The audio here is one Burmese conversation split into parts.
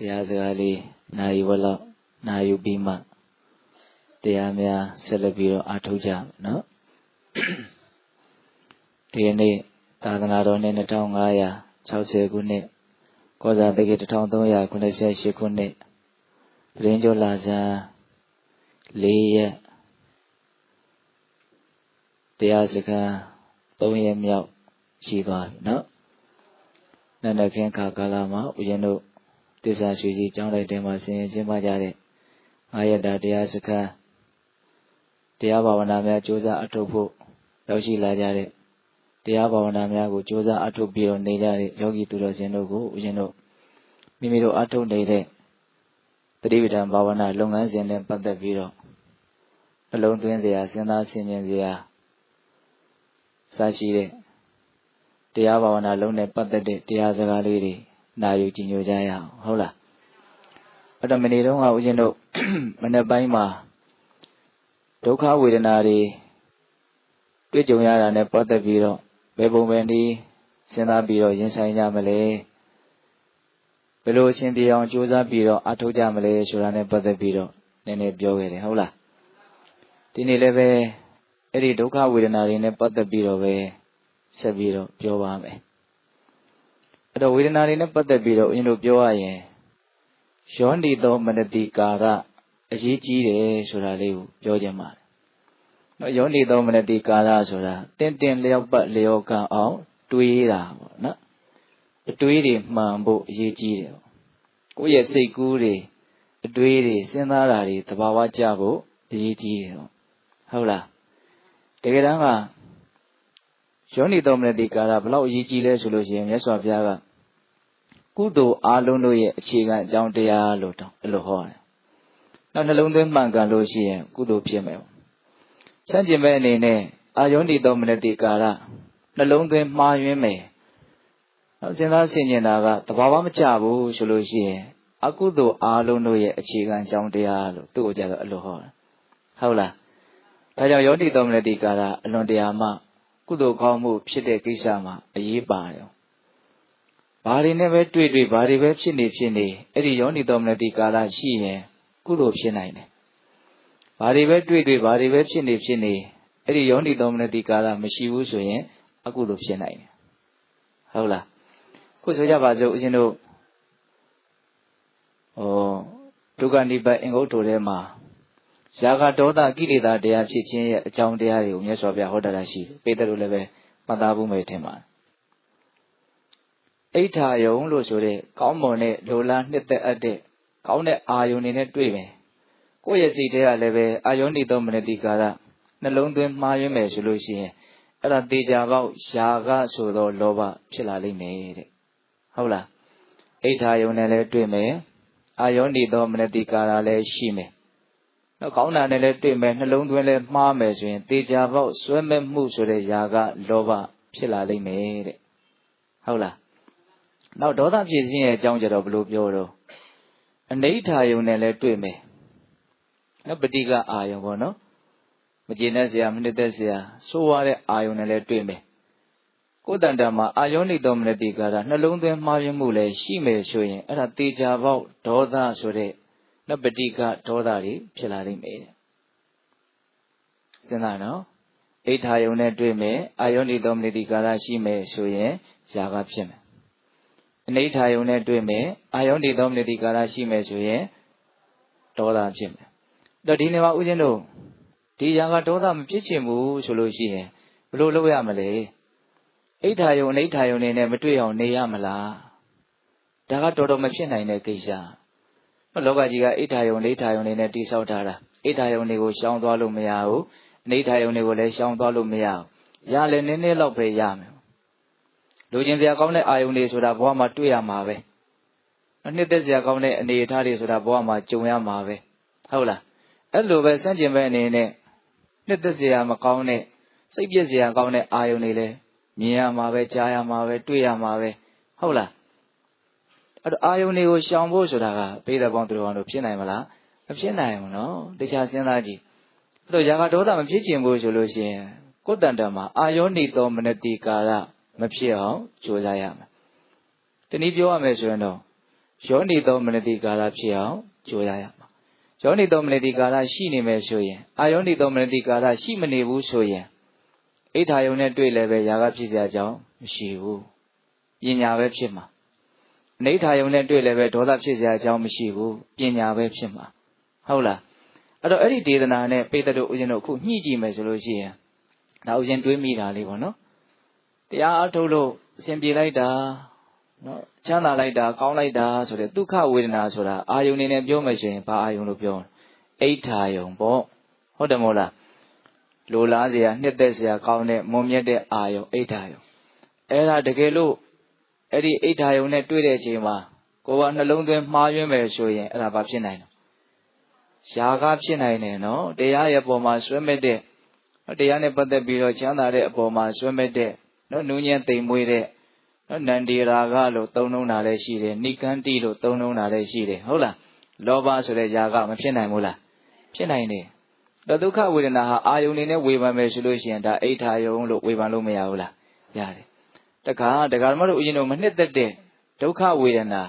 တရားစကားလေးနာယူဘလောက်နာယူပြီးမှတရားများဆက်လက်ပြီးတော့အားထုတ်ကြမယ်နော်ဒီနေ့သာသနာတော်နှစ်2560ခုနှစ်ကောဇာတက္က1388ခုနှစ်ပရင်းကျော်လာဇန်၄ရက်တရားစခန်း၃ရက်မြောက်ရှိသွားပြီနော်နန္ဒခင်ခါကာလမှာဦးဇင်းတို့ တစ္ဆာရွှေကြီးကျောင်းလိုက်တဲမှာဆင်ရင်ကျင်းပကြတဲ့ငါးရက်တာတရားစခန်းတရားဘာဝနာများကြိုးစားအထောက်ဖို့ရောက်ရှိလာကြတဲ့တရားဘာဝနာများကိုကြိုးစားအထောက်ပြီးတော့နေကြတဲ့ယောဂီသူတော်စင်တို့ကိုဦးဇင်းတို့မိမိတို့အထောက်နေတဲ့တတိပဌာန်ဘာဝနာလုပ်ငန်းစဉ်နဲ့ပတ်သက်ပြီးတော့နှလုံးသွင်းစရာစဉ်းစားဆင်ခြင်စရာစရှိတဲ့တရားဘာဝနာလုံးနဲ့ပတ်သက်တဲ့တရားစကားလေးတွေ နာယူကြည်ညိုကြရအောင်ဟုတ်လားအဲ့တော့မနေ့တုန်းကဦးဇင်းတို့မနေ့ပိုင်းမှာဒုက္ခဝေဒနာတွေတွေ့ကြုံရတာနဲ့ပတ်သက်ပြီးတော့ဘယ်ပုံပဲနည်းစဉ်းစားပြီးတော့ရင်ဆိုင်ကြမလဲဘယ်လိုအရှင်ပြေအောင်ကြိုးစားပြီးတော့အထောက်ကြမလဲဆိုတာနဲ့ပတ်သက်ပြီးတော့နည်းနည်းပြောခဲ့တယ်ဟုတ်လားဒီနေ့လည်းပဲအဲ့ဒီဒုက္ခဝေဒနာတွေနဲ့ပတ်သက်ပြီးတော့ပဲဆက်ပြီးတော့ပြောပါမယ် အဲ့တော့ဝေဒနာတွေနဲ့ပတ်သက်ပြီးတော့အရင်တို့ပြောရရင်ယောနိသောမနတိကာရအရေးကြီးတယ်ဆိုတာလေးကိုပြောခြင်းပါတယ်နော်ယောနိသောမနတိကာရဆိုတာတင်းတင်းလျောက်ပတ်လျောကအောင် တွေးတာပေါ့နော်အတွေးတွေမှန်ဖို့အရေးကြီးတယ်ကိုယ့်ရဲ့စိတ်ကူးတွေအတွေးတွေစဉ်းစားတာတွေသဘာဝကျဖို့အရေးကြီးတယ်ဟုတ်လားတကယ်တမ်းကယောနိသောမနတိကာရဘလောက်အရေးကြီးလဲဆိုလို့ရှိရင်မြတ်စွာဘုရားက ကုသိုလ်အားလုံးတို့ရဲ့အခြေခံအကြောင်းတရားလို့တောင်းအဲ့လိုဟောတယ်။နောက်နှလုံးသွင်းမှန်ကန်လို့ရှိရင်ကုသိုလ်ဖြစ်မယ်။ဆန့်ကျင်မဲ့အနေနဲ့အာယောနိသောမနတိကာရနှလုံးသွင်းမှားယွင်းမယ်။နောက်စဉ်းစားဆင်ခြင်တာကတဘာဝမကြဘူးဆိုလို့ရှိရင်အကုသိုလ်အားလုံးတို့ရဲ့အခြေခံအကြောင်းတရားလို့သူ့ကိုကြတော့အဲ့လိုဟောတယ်။ဟုတ်လား။ဒါကြောင့်ယောနိသောမနတိကာရအလွန်တရာမှကုသိုလ်ကောင်းမှုဖြစ်တဲ့ကိစ္စမှာအရေးပါတယ် ဘာတွေနဲ့ပဲတွေ့တွေ့ဘာတွေပဲဖြစ်နေဖြစ်နေအဲ့ဒီယောနိသောမနတိကာလရှိရင်ကုသိုလ်ဖြစ်နိုင်တယ်ဘာတွေပဲတွေ့တွေ့ဘာတွေပဲဖြစ်နေဖြစ်နေအဲ့ဒီယောနိသောမနတိကာလမရှိဘူးဆိုရင်အကုသိုလ်ဖြစ်နိုင်တယ်ဟုတ်လားခုဆိုကြပါစို့ဦးဇင်းတို့ဟောဒုက္ခနိဗ္ဗာန်အင်္ဂုတ္တထဲမှာဇာကဒေါသကိလေသာတရားဖြစ်ခြင်းရဲ့အကြောင်းတရားတွေကိုမြတ်စွာဘုရားဟောတာရှိတယ်ပေတရုလည်းပဲမှတ်သားဖို့မယ်ထင်ပါတယ် အိဋ္ဌာယုံလို့ဆိုတဲ့ကောင်းမွန်တဲ့လိုလားနှစ်သက်အပ်တဲ့ကောင်းတဲ့အာယုန်တွေနဲ့တွေ့မယ်ကိုယ့်ရဲ့စိတ်ထဲကလည်းပဲအာယုန်ဤသောမနတိကာရနှလုံးသွင်းမှားယွင်းမယ်ဆိုလို့ရှိရင်အဲ့ဒါတေချာပေါက်ယာကဆိုသောလောဘဖြစ်လာလိမ့်မယ်တဲ့ဟုတ်လားအိဋ္ဌာယုံနဲ့လည်းတွေ့မယ်အာယုန်ဤသောမနတိကာရလည်းရှိမယ်နောက်ကောင်းတာနဲ့လည်းတွေ့မယ်နှလုံးသွင်းလည်းမှားမယ်ဆိုရင်တေချာပေါက်ဆွဲမဲ့မှုဆိုတဲ့ယာကလောဘဖြစ်လာလိမ့်မယ်တဲ့ဟုတ်လား နောက်ဒေါသဖြစ်ခြင်းရဲ့အကြောင်းကြတော့ဘယ်လိုပြောတော့အနိဋ္ဌာယုံနဲ့လည်းတွေ့မယ်နော်ပဋိကအာယုံပေါ့နော်မကျေနပ်စရာမနစ်သက်စရာဆိုးရတဲ့အာယုံနဲ့လည်းတွေ့မယ်ကိုယ်တန်တမှာအာယုန်ဤတော်မနတိကာရနှလုံးသွင်းမှားယွင်းမှုလည်းရှိမယ်ဆိုရင်အဲ့ဒါတေချာပေါက်ဒေါသဆိုတဲ့နပတိကဒေါသတွေဖြစ်လာနိုင်မယ်စဉ်းစားနော်အိဋ္ဌာယုံနဲ့တွေ့မယ်အာယုန်ဤတော်မနတိကာရရှိမယ်ဆိုရင်ဇာကဖြစ်မယ် အနိဋ္ဌာယုံနဲ့တွေ့မယ်အာယုန်တည်သောမနတိကာရရှိမယ်ဆိုရင်ဒေါသဖြစ်မယ်တော့ဒီနေ့မှာဥစဉ်တို့ဒီຢာကဒေါသမဖြစ်ချင်ဘူးဆိုလို့ရှိရင်ဘယ်လိုလုပ်ရမလဲအိဋ္ဌာယုံအနိဋ္ဌာယုံနေနဲ့မတွေ့အောင်နေရမလားဒါကတော်တော်မဖြစ်နိုင်တဲ့ကိစ္စလောကကြီးကအိဋ္ဌာယုံအနိဋ္ဌာယုံနေနဲ့တိဆောက်ထားတာအိဋ္ဌာယုံတွေကိုရှောင်သွားလို့မရဘူးအနိဋ္ဌာယုံတွေကိုလည်းရှောင်သွားလို့မရဘူးရလည်းနည်းနည်းတော့ပဲရမယ် လူကျင်စရာကောင်းတဲ့အာယုန်တွေဆိုတာဘဝမှာတွေ့ရမှာပဲနှစ်သက်စရာကောင်းတဲ့အနေအထားတွေဆိုတာဘဝမှာကြုံရမှာပဲဟုတ်လားအဲ့လိုပဲစန့်ကျင်ဘက်အနေနဲ့နှစ်သက်စရာမကောင်းတဲ့စိတ်ပြည့်စရာကောင်းတဲ့အာယုန်တွေလည်းမြင်ရမှာပဲကြားရမှာပဲတွေ့ရမှာပဲဟုတ်လားအဲ့တော့အာယုန်တွေကိုရှောင်ဖို့ဆိုတာကပိဋကပေါင်းသူတော်တို့ဖြစ်နိုင်မလားမဖြစ်နိုင်ဘူးနော်တခြားစဉ်းစားကြည့်အဲ့တော့ຢာကဒေါသမဖြစ်ချင်ဘူးဆိုလို့ရှိရင်ကိုယ်တန်တမှာအာယောနိသောမနတိကာရ မဖြစ်အောင်ကြိုးစားရမယ်။တနည်းပြောရမယ်ဆိုရင်တော့ယောနိသောမနတိကာလဖြစ်အောင်ကြိုးရရမှာယောနိသောမနတိကာလရှိနေမယ်ဆိုရင်အာယောနိသောမနတိကာလရှိမနေဘူးဆိုရင်အိဋ္ဌာယုံနဲ့တွေ့လည်းပဲຢာကဖြစ်စရာအကြောင်းမရှိဘူးပညာပဲဖြစ်မှာအနိဋ္ဌာယုံနဲ့တွေ့လည်းပဲဒေါသဖြစ်စရာအကြောင်းမရှိဘူးပညာပဲဖြစ်မှာဟုတ်လားအဲ့တော့အဲ့ဒီဒေသနာနဲ့ပေတတို့ဦးဇင်းတို့အခုညှိကြည့်မယ်ဆိုလို့ရှိရင်ဒါဦးဇင်းတွေးမိတာလေးပေါ့နော် တရားအထုတ်လို့အစဉ်ပြေလိုက်တာနော်ချမ်းသာလိုက်တာကောင်းလိုက်တာဆိုတဲ့ဒုက္ခဝေဒနာဆိုတာအာယုန်နေနဲ့ပြောမယ်ဆိုရင်ဘာအာယုန်လို့ပြောအိဋ္ဌာယုံပေါ့ဟုတ်တယ်မို့လားလိုလားစရာနှစ်သက်စရာကောင်းတဲ့မွန်မြတ်တဲ့အာယုံအိဋ္ဌာယုံအဲ့ဒါတကယ်လို့အဲ့ဒီအိဋ္ဌာယုံနဲ့တွေ့တဲ့အချိန်မှာကိုယ်ကနှလုံးသွင်းမှားယွင်းမယ်ဆိုရင်အဲ့ဒါဘာဖြစ်နိုင်လဲရှားကားဖြစ်နိုင်တယ်နော်တရားရဲ့ပုံမှာဆွဲမဲ့တဲ့တရားနဲ့ပတ်သက်ပြီးတော့ချမ်းသာတဲ့အပေါ်မှာဆွဲမဲ့တဲ့ နော်နူးညံ့သိမ်မွေးတဲ့နော်နန္ဒီရာဂလို့သုံးနှုံးတာလည်းရှိတယ်နိကန္တိလို့သုံးနှုံးတာလည်းရှိတယ်ဟုတ်လားလောဘဆိုတဲ့ຢာကမဖြစ်နိုင်ဘူးလားဖြစ်နိုင်တယ်တော့ဒုက္ခဝေဒနာဟာအာယုန်နေနဲ့ဝေဖန်မယ်ဆိုလို့ရှိရင်ဒါအိဋ္ဌာယုံလို့ဝေဖန်လို့မရဘူးလားရတယ်တခါဒကာမတို့ဦးဇင်းတို့မနှစ်သက်တဲ့ဒုက္ခဝေဒနာ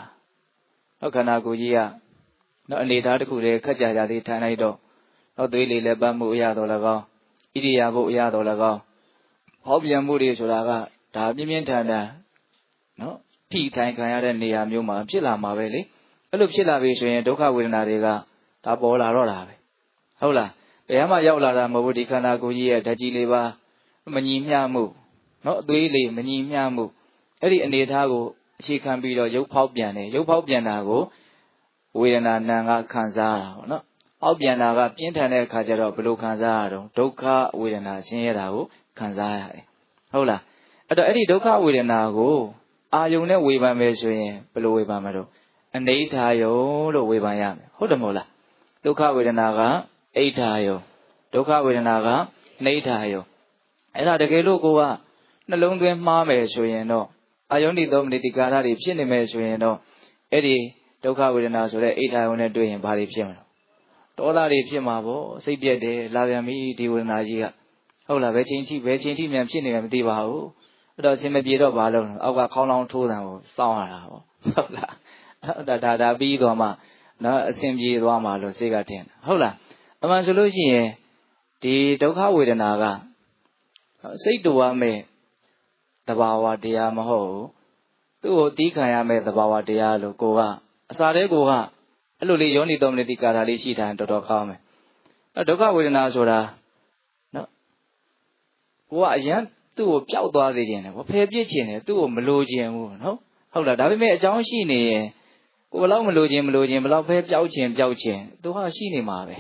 တော့ခန္ဓာကိုယ်ကြီးကနော်အနေထားတစ်ခုတည်းခက်ကြကြသေးထိုင်လိုက်တော့တော့သွေးလေးလည်းပတ်မှုအရတော်၎င်းဣရိယာပုအရတော်၎င်း ဟောပြန်မှုတွေဆိုတာကဒါပြင်းပြင်းထန်ထန်နော်ဖိထိုင်ခံရတဲ့နေရာမျိုးမှာဖြစ်လာမှာပဲလေအဲ့လိုဖြစ်လာပြီဆိုရင်ဒုက္ခဝေဒနာတွေကဒါပေါ်လာတော့တာပဲဟုတ်လားဘယ်မှရောက်လာတာမဟုတ်ဘူးဒီခန္ဓာကိုယ်ကြီးရဲ့ဓာတ်ကြီးလေးပါမညီမျှမှုနော်အသွေးလေးမညီမျှမှုအဲ့ဒီအနေအထားကိုအခြေခံပြီးတော့ရုပ်ဖောက်ပြန်တယ်ရုပ်ဖောက်ပြန်တာကိုဝေဒနာနံကခံစားရတာပေါ့နော်အောက်ပြန်တာကပြင်းထန်တဲ့အခါကျတော့ဘယ်လိုခံစားရတော့ဒုက္ခဝေဒနာဆင်းရဲတာကို ခံစားရတယ်ဟုတ်လားအဲ့တော့အဲ့ဒီဒုက္ခဝေဒနာကိုအာယုံနဲ့ဝေဖန်မယ်ဆိုရင်ဘယ်လိုဝေဖန်မလို့အနိဋ္ဌာယုံလို့ဝေဖန်ရမယ်ဟုတ်တယ်မဟုတ်လားဒုက္ခဝေဒနာကအိဋ္ဌာယုံဒုက္ခဝေဒနာကနိဋ္ဌာယုံအဲ့ဒါတကယ်လို့ကိုကနှလုံးသွင်းမှားမယ်ဆိုရင်တော့အာယုန်ဒီသောမနိတိကာရတွေဖြစ်နေမယ်ဆိုရင်တော့အဲ့ဒီဒုက္ခဝေဒနာဆိုတဲ့အိဋ္ဌာယုံနဲ့တွေ့ရင်ဘာတွေဖြစ်မလဲဒေါသတွေဖြစ်မှာပေါ့စိတ်ပြက်တယ်လာပြန်ပြီဒီဝေဒနာကြီးက ဟုတ်လားဘယ်ချိန်ထိဘယ်ချိန်ထိမြန်ဖြစ်နေမှမသိပါဘူးအဲ့တော့အရှင်မပြေတော့ဘာလို့အောက်ကခေါင်းလောင်းထိုးတယ်ပေါ့စောင်းရတာပေါ့ဟုတ်လားဒါဒါဒါပြီးသွားမှနော်အရှင်ပြေသွားမှလို့စိတ်ကထင်တယ်ဟုတ်လားအမှန်ဆိုလို့ရှိရင်ဒီဒုက္ခဝေဒနာကစိတ်တူရမယ်တဘာဝတရားမဟုတ်ဘူးသူ့ကိုတီးခံရမယ်တဘာဝတရားလို့ကိုကအစာတဲ့ကိုကအဲ့လိုလေးယောနိတော်မနတိကာထာလေးရှိတာတော်တော်ကောင်းမယ်အဲ့ဒုက္ခဝေဒနာဆိုတာနော် ကိုကအရန်သူ့ကိုပျောက်သွားသေးခြင်းတယ်ဗောဖယ်ပြစ်ခြင်းတယ်သူ့ကိုမလိုခြင်းဘူးနော်ဟုတ်လားဒါပေမဲ့အကြောင်းရှိနေရင်ကိုဘယ်လောက်မလိုခြင်းမလိုခြင်းဘယ်လောက်ဖဲပျောက်ခြင်းပျောက်ခြင်းသူဟာရှိနေမှာပဲ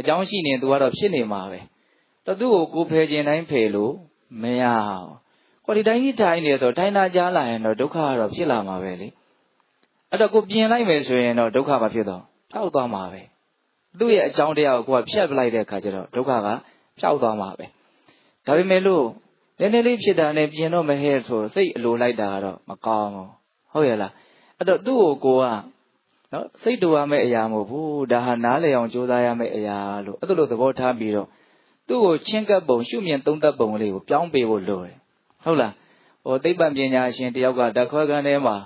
အကြောင်းရှိနေသူကတော့ဖြစ်နေမှာပဲတော့သူ့ကိုကိုဖယ်ခြင်းတိုင်းဖယ်လို့မရဘူးကိုဒီတိုင်းကြီးထိုင်နေတော့ထိုင်တာကြားလာရင်တော့ဒုက္ခကတော့ဖြစ်လာမှာပဲလေအဲ့တော့ကိုပြင်လိုက်မယ်ဆိုရင်တော့ဒုက္ခမဖြစ်တော့ဖြောက်သွားမှာပဲသူ့ရဲ့အကြောင်းတရားကိုကိုကဖြတ်ပလိုက်တဲ့အခါကျတော့ဒုက္ခကဖြောက်သွားမှာပဲ ဒါပေမဲ့လို့နည်းနည်းလေးဖြစ်တာနဲ့ပြင်တော့မဟဲ့ဆိုစိတ်အလိုလိုက်တာကတော့မကောင်းဘူးဟုတ်ရဲ့လားအဲ့တော့သူ့ကိုကိုကနော်စိတ်တူရမယ့်အရာမဟုတ်ဘူးဒါဟာနားလည်အောင်ကြိုးစားရမယ့်အရာလို့အဲ့လိုသဘောထားပြီးတော့သူ့ကိုချင်းကပ်ပုံရှုမြင်သုံးသပ်ပုံလေးကိုပြောင်းပေးဖို့လိုတယ်ဟုတ်လားဟိုသိပ္ပံပညာရှင်တယောက်ကဓာတ်ခွဲခန်းထဲမှာ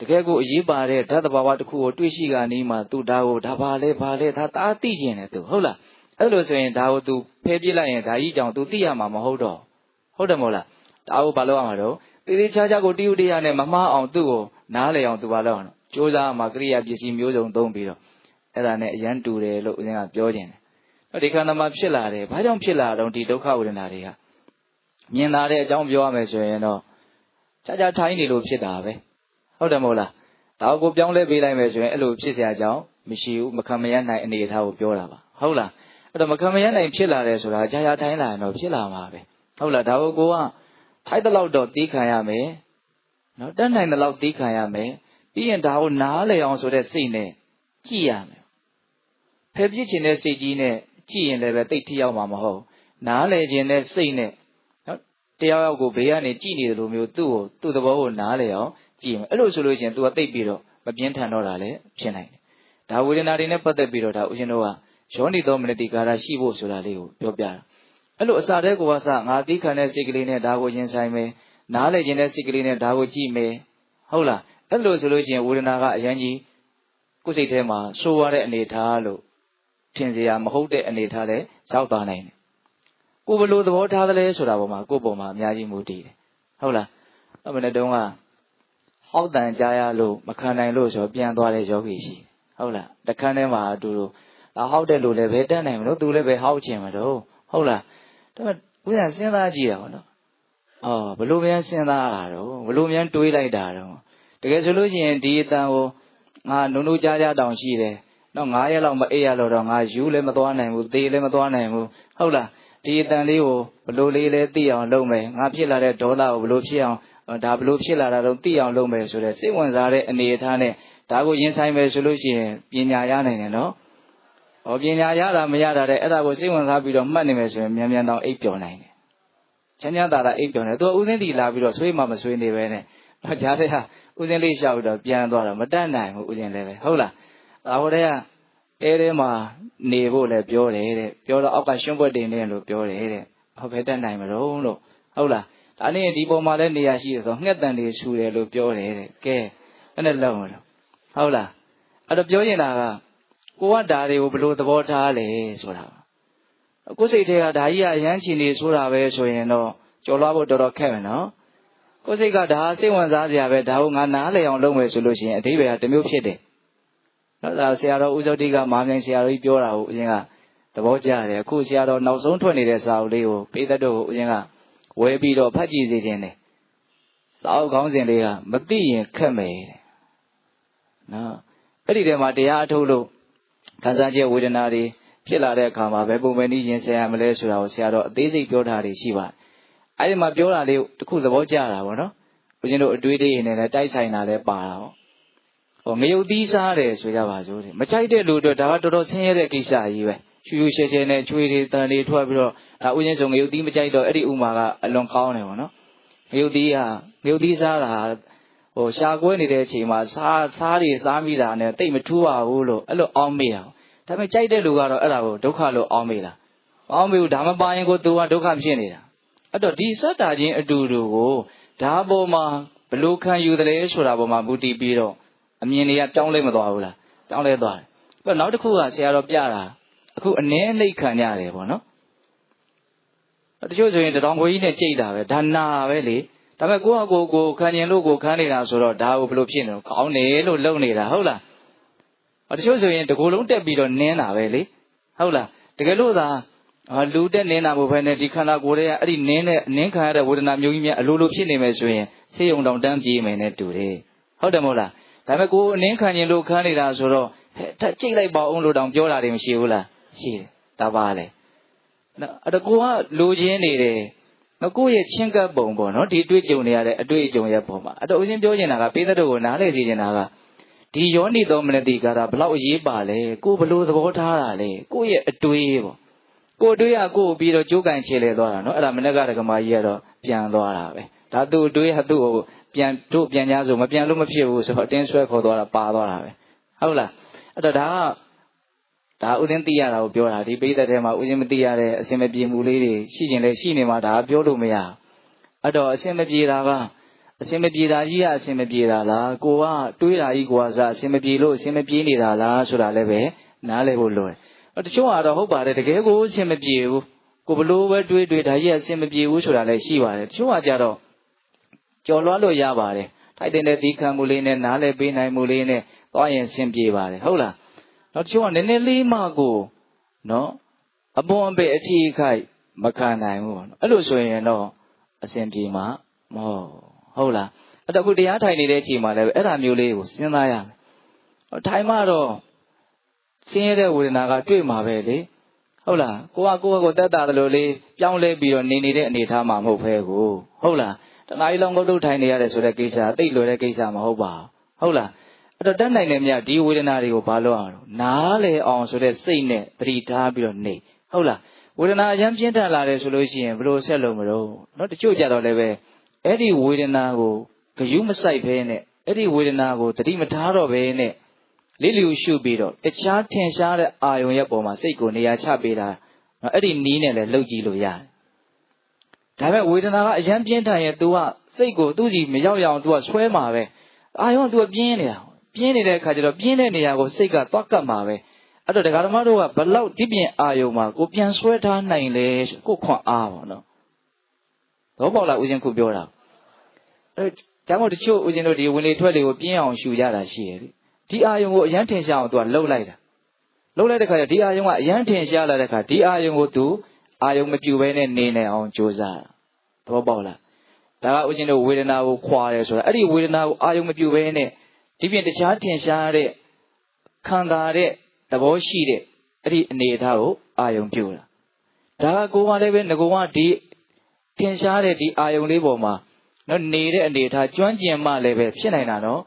တကယ်ကိုအရေးပါတဲ့ဓာတ်တဘာဝတစ်ခုကိုတွေ့ရှိကနီးမှသူဒါကိုဒါပါလဲပါလဲဒါတားသိကျင်တယ်သူဟုတ်လား အဲ့လိုဆိုရင်ဒါကို तू ဖယ်ပြစ်လိုက်ရင်ဒါကြီးကြောင့် तू သိရမှာမဟုတ်တော့ဟုတ်တယ်မဟုတ်လားဒါကိုဘာလို့ရမှာတော့တေးသေးချာချာကိုတိယုတရားနဲ့မမှားအောင်သူ့ကိုနားလေအောင် तू ဘာလို့အောင်စ조사မှာကရိယာပစ္စည်းမျိုးစုံသုံးပြီးတော့အဲ့ဒါနဲ့အရန်တူတယ်လို့ဦးဇင်းကပြောခြင်းတယ်ဒီခန္ဓာမှာဖြစ်လာတယ်ဘာကြောင့်ဖြစ်လာတော့ဒီဒုက္ခဝေဒနာတွေကမြင်လာတဲ့အကြောင်းပြောရမယ်ဆိုရင်တော့ခြားခြားထိုင်းနေလို့ဖြစ်တာပဲဟုတ်တယ်မဟုတ်လားဒါကိုပြောင်းလဲပေးလိုက်မယ်ဆိုရင်အဲ့လိုဖြစ်เสียအကြောင်းမရှိဘူးမခံမရနိုင်အနေအထားကိုပြောတာပါဟုတ်လား အဲ့တော့မခံမရနိုင်ဖြစ်လာတယ်ဆိုတာခြားခြားထိုင်းလာရင်တော့ဖြစ်လာမှာပဲဟုတ်လားဒါကိုကိုကထိုက်တဲ့လောက်တော့တီးခံရမယ်နော်တတ်နိုင်တဲ့လောက်တီးခံရမယ်ပြီးရင်ဒါကိုနားလေအောင်ဆိုတဲ့စိတ်နဲ့ကြည့်ရမယ်ဖယ်ပြစ်ခြင်းတဲ့စိတ်ကြီးနဲ့ကြည့်ရင်လည်းပဲတိတ်ထရောက်မှာမဟုတ်နားလေခြင်းတဲ့စိတ်နဲ့တယောက်ယောက်ကိုဘေးကနေကြည်နေတယ်လို့မျိုးသူ့ကိုသူ့သဘောကိုနားလေအောင်ကြည်မယ်အဲ့လိုဆိုလို့ရှိရင် तू ကတိတ်ပြီးတော့မပြင်းထန်တော့တာလည်းဖြစ်နိုင်တယ်ဒါဝေဒနာတွေနဲ့ပတ်သက်ပြီးတော့ဒါဦးရှင်တို့က ယောနိသောမနတိကာရရှိဖို့ဆိုတာလေးကိုပြောပြတာအဲ့လိုအစာတဲ့ကိုကစငါသိခံတဲ့စိတ်ကလေးနဲ့ဒါကိုရင်ဆိုင်မယ်နားလေခြင်းတဲ့စိတ်ကလေးနဲ့ဒါကိုကြည့်မယ်ဟုတ်လားအဲ့လိုဆိုလို့ရှိရင်ဝေဒနာကအရင်ကြီးကိုယ်စိတ်ထဲမှာစိုးရတဲ့အနေထားလို့ထင်စရာမဟုတ်တဲ့အနေထားလည်းရောက်သွားနိုင်တယ်ကိုဘယ်လိုသဘောထားသလဲဆိုတာပေါ်မှာကိုယ့်ပုံမှာအများကြီးမူတည်တယ်ဟုတ်လားအဲ့မနေ့တုန်းကဟောက်တန်ကြားရလို့မခံနိုင်လို့ဆိုပြန်သွားတဲ့ယောဂီရှိဟုတ်လားတခန်းထဲမှာအတူတူ ဒါဟောက်တဲ့လူလည်းပဲတတ်နိုင်မလို့သူလည်းပဲဟောက်ချင်မလို့ဟုတ်လားဒါပေမဲ့ဦးဇံစဉ်းစားကြည့်ရအောင်နော်အော်ဘလို့မြန်စဉ်းစားတာတော့ဘလို့မြန်တွေးလိုက်တာတော့တကယ်ဆိုလို့ရှိရင်ဒီအတန်ကိုငါနုံနုကြားကြတောင်ရှိတယ်တော့9ရက်လောက်မအိပ်ရလို့တော့ငါယူလည်းမသွားနိုင်ဘူးသေလည်းမသွားနိုင်ဘူးဟုတ်လားဒီအတန်လေးကိုဘလို့လေးလဲသိအောင်လုပ်မယ်ငါဖြစ်လာတဲ့ဒေါသကိုဘလို့ဖြစ်အောင်ဒါဘလို့ဖြစ်လာတာတော့သိအောင်လုပ်မယ်ဆိုတဲ့စိတ်ဝင်စားတဲ့အနေအထားနဲ့ဒါကိုရင်ဆိုင်မယ်ဆိုလို့ရှိရင်ပညာရနိုင်တယ်နော် ဟောပညာရတာမရတာတဲ့အဲ့ဒါကိုစိတ်ဝင်စားပြီးတော့မှတ်နေမယ်ဆိုရင်မြန်မြန်တောင်အိပ်ပျော်နိုင်တယ်ချမ်းချမ်းသာသာအိပ်ပျော်နေသူကဥစဉ်တီလာပြီးတော့ဆွေးမှမဆွေးနေပဲနဲ့တော့ကြားတဲ့ဟာဥစဉ်လေးရှောက်ပြီးတော့ပြန်သွားတော့မတတ်နိုင်ဘူးဥစဉ်လည်းပဲဟုတ်လားဒါဟိုတည်းကအဲထဲမှာနေဖို့လည်းပြောတယ်တဲ့ပြောတော့အောက်ကရှွန့်ပွက်တင်နေလို့ပြောတယ်တဲ့ဟောဘယ်တတ်နိုင်မလို့လို့ဟုတ်လားဒါနဲ့ဒီပုံမှာလည်းနေရာရှိတယ်ဆိုငှက်တန်တွေဆူတယ်လို့ပြောတယ်တဲ့ကဲအဲ့နဲ့လုံးလို့ဟုတ်လားအဲ့တော့ပြောရင်တာက ကိုကဒါတွေကိုဘယ်လိုသဘောထားလဲဆိုတာကိုယ်စိတ်ထဲကဒါကြီးကအရန်ချင်နေဆိုတာပဲဆိုရင်တော့ကြော်လွှားဖို့တော်တော်ခက်မယ်နော်ကိုယ်စိတ်ကဒါစိတ်ဝင်စားစရာပဲဒါကိုငါနားလည်အောင်လုပ်မယ်ဆိုလို့ရှိရင်အတိပ္ပယ်ကတစ်မျိုးဖြစ်တယ်နော်ဒါဆရာတော်ဦးဇောတိကမာမြိုင်ဆရာတော်ကြီးပြောတာကိုအရင်ကသဘောကျတယ်အခုဆရာတော်နောက်ဆုံးထွက်နေတဲ့စာအုပ်လေးကိုပေးသက်တို့ကိုအရင်ကဝယ်ပြီးတော့ဖတ်ကြည့်စေခြင်းတယ်စာအုပ်ခေါင်းစဉ်လေးကမသိရင်ခက်မယ်တဲ့နော်အဲ့ဒီထဲမှာတရားအထုတ်လို့ ခံစားချက်ဝေဒနာတွေဖြစ်လာတဲ့အခါမှာဘယ်ပုံပဲနည်းရင်ဆရာမလဲဆိုတာကိုဆရာတော်အသေးစိတ်ပြောထားတာရှိပါတယ်အဲ့ဒီမှာပြောတာလေးတခုသဘောကျတာပေါ့နော်ဦးဇင်းတို့အတွေးလေးတွေနဲ့လည်းတိုက်ဆိုင်တာလည်းပါတာပေါ့ဟိုငရုတ်သီးစားတယ်ဆိုကြပါစို့မချိုက်တဲ့လူတို့ဒါကတော်တော်ဆင်းရဲတဲ့ကိစ္စကြီးပဲရှူရှူရှဲရှဲနဲ့ချွေတွေတန်တွေထွက်ပြီးတော့အဲဦးဇင်းဆိုငရုတ်သီးမချိုက်တော့အဲ့ဒီဥမာကအလွန်ကောင်းတယ်ပေါ့နော်ငရုတ်သီးဟာငရုတ်သီးစားတာဟို ရှာကွဲနေတဲ့အချိန်မှာစားစားတွေစားမိတာနဲ့တိတ်မထူးပါဘူးလို့အဲ့လိုအောင်းမိတာဒါပေမဲ့ကြိုက်တဲ့လူကတော့အဲ့ဒါကိုဒုက္ခလို့အောင်းမိတာအောင်းမိဘူးဒါမပါရင်ကိုသူကဒုက္ခဖြစ်နေတာအဲ့တော့ဒီစက်တာချင်းအတူတူကိုဒါပေါ်မှာဘလို့ခံယူတယ်လဲဆိုတာပေါ်မှာမူတည်ပြီးတော့အမြင်တွေကပြောင်းလဲမသွားဘူးလားပြောင်းလဲသွားတယ်ပြီးတော့နောက်တစ်ခုကဆရာတော်ပြတာအခုအနည်းနှိတ်ခံကြရတယ်ပေါ့နော်တချို့ဆိုရင်တထောင်ကိုကြီးနဲ့ကြိတ်တာပဲဒါနာပဲလေ ဒါပေမဲ့ကိုယ့်ဟာကိုယ်ကိုခံကျင်လို့ကိုခံနေတာဆိုတော့ဒါကိုဘယ်လိုဖြစ်နေလဲကောင်းတယ်လို့လုံနေတာဟုတ်လားတချို့ဆိုရင်တကူလုံးတက်ပြီးတော့နင်းတာပဲလေဟုတ်လားတကယ်လို့သာလူတက်နင်းတာမဟုတ်ဘဲနဲ့ဒီခန္ဓာကိုယ်ရဲ့အဲ့ဒီနင်းတဲ့နင်းခံရတဲ့ဝေဒနာမျိုးကြီးများအလိုလိုဖြစ်နေမယ်ဆိုရင်ဆေးရုံတောင်တန်းပြေးမယ်နဲ့တူတယ်ဟုတ်တယ်မဟုတ်လားဒါပေမဲ့ကိုယ်အနင်းခံခြင်းလို့ခံနေတာဆိုတော့ဟဲ့ကြိတ်လိုက်ပါအောင်လို့တောင်ပြောတာတွေမရှိဘူးလားရှိတယ်ဒါပါလေနော်အဲ့ဒါကိုကလိုချင်နေတယ် နော်ကိုယ့်ရဲ့ချင်းကပ်ပုံပေါ့နော်ဒီတွေ့ကြုံနေရတဲ့အတွေ့အကြုံရဲ့ပုံမှာအဲ့တော့ဦးဇင်းပြောနေတာကပေးတဲ့တို့ကိုနားလေစီနေတာကဒီယောနိသောမနတိကာတာဘလောက်အရေးပါလဲကိုဘလို့သဘောထားတာလဲကိုယ့်ရဲ့အတွေးပေါ့ကိုအတွေးကကိုပြီးတော့ကြိုးကန်ချေလေသွားတာနော်အဲ့ဒါမနေ့ကဒကမာကြီးကတော့ပြန်သွားတာပဲဒါသူအတွေးဟာသူ့ကိုပြန်တို့ပြန်ကြဆိုမပြန်လို့မဖြစ်ဘူးဆိုတော့အတင်းဆွဲခေါ်သွားတာပါသွားတာပဲဟုတ်လားအဲ့တော့ဒါက ဒါဥစဉ်သိရတာကိုပြောတာဒီပိသက်ထဲမှာဥစဉ်မသိရတဲ့အစင်မပြေမှုလေးတွေရှိကျင်လဲရှိနေမှာဒါပြောလို့မရအဲ့တော့အစင်မပြေတာကအစင်မပြေတာကြီးကအစင်မပြေတာလားကိုကတွေးတာကြီးကိုကစားအစင်မပြေလို့အစင်မပြေနေတာလားဆိုတာလည်းပဲနားလည်ဖို့လိုတယ်တချို့ကတော့ဟုတ်ပါတယ်တကယ်ကိုအစင်မပြေဘူးကိုဘလို့ပဲတွေးတွေးဒါကြီးအစင်မပြေဘူးဆိုတာလည်းရှိပါတယ်တချို့ကကြတော့ကြော်လွှားလို့ရပါတယ်ထိုက်တဲ့ဒီခံမှုလေးနဲ့နားလည်ပေးနိုင်မှုလေးနဲ့သွားရင်ဆင်ပြေပါတယ်ဟုတ်လား နောက်တချို့ကနည်းနည်းလေးမှကိုနော်အပွန်အပေအထီးခိုက်မခံနိုင်ဘူးပေါ့နော်အဲ့လိုဆိုရင်တော့အဆင်ပြေမှာမဟုတ်ဟုတ်လားအဲ့တော့ခုတရားထိုင်နေတဲ့အချိန်မှာလည်းအဲ့ဒါမျိုးလေးကိုစဉ်းစားရမယ်ထိုင်မှတော့ဆင်းရဲတဲ့ဝေဒနာကတွေ့မှာပဲလေဟုတ်လားကိုကကိုကကိုတက်တာတယ်လို့လေးပြောင်းလဲပြီးတော့နေနေတဲ့အနေအထားမှာမဟုတ်ဘဲကိုဟုတ်လားတနားရီလုံးငုတ်တုတ်ထိုင်နေရတယ်ဆိုတဲ့ကိစ္စသိလွယ်တဲ့ကိစ္စမဟုတ်ပါဘူးဟုတ်လား အဲ့တော့တတ်နိုင်တယ်မြတ်ဒီဝေဒနာတွေကိုဘာလို့အောင်နားလေအောင်ဆိုတဲ့စိတ်နဲ့သတိထားပြီးတော့နေဟုတ်လားဝေဒနာအရင်ပြင်းထန်လာတယ်ဆိုလို့ရှိရင်ဘယ်လိုဆက်လို့မလို့เนาะတချို့ကြတော့လည်းပဲအဲ့ဒီဝေဒနာကိုဂယုမဆိုင်ဖဲနဲ့အဲ့ဒီဝေဒနာကိုသတိမထားတော့ဘဲနဲ့လေးလျူရှုပြီးတော့တခြားထင်ရှားတဲ့အာယုံရဲ့ပုံမှာစိတ်ကိုနေရာချပေးတာအဲ့ဒီနီးနဲ့လည်းလှုပ်ကြည့်လို့ရတယ်ဒါပေမဲ့ဝေဒနာကအရင်ပြင်းထန်ရဲ့ तू ကစိတ်ကိုသူ့စီမရောက်ရအောင် तू ကဆွဲမှာပဲ အာယုံက तू ပြင်းနေတာ ပြင်းနေတဲ့အခါကျတော့ပြင်းတဲ့နေရာကိုစိတ်ကသွားကပ်မှာပဲအဲ့တော့ဒကာဓမ္မတို့ကဘလောက်ဒီပြင်အာယုံမှာကိုပြန်ဆွဲထားနိုင်လဲကိုခွန်အားပါနော်တော့ပေါ့လားဦးဇင်းခုပြောတာအဲကျောင်းမို့တချို့ဦးဇင်းတို့ဒီဝင်လေထွက်လေကိုပြင်းအောင်ရှူကြတာရှိရဲ့လေဒီအာယုံကိုအရန်ထင်ရှားအောင် तू ကလှုပ်လိုက်တာလှုပ်လိုက်တဲ့ခါကျဒီအာယုံကအရန်ထင်ရှားလာတဲ့ခါဒီအာယုံကို तू အာယုံမပြူဘဲနဲ့နေနေအောင်ကြိုးစားတာသဘောပေါက်လားဒါကဦးဇင်းတို့ဝေဒနာကိုခွာတယ်ဆိုတာအဲ့ဒီဝေဒနာကိုအာယုံမပြူဘဲနဲ့ ဒီပြင်တရားထင်ရှားတဲ့ခံတာတဲ့သဘောရှိတဲ့အဲ့ဒီအနေအထားကိုအာယုံပြုတာဒါကကိုယ်ကလည်းပဲငကောကဒီထင်ရှားတဲ့ဒီအာယုံလေးပေါ်မှာနော်နေတဲ့အနေအထားကျွမ်းကျင်မှလည်းပဲဖြစ်နိုင်တာနော်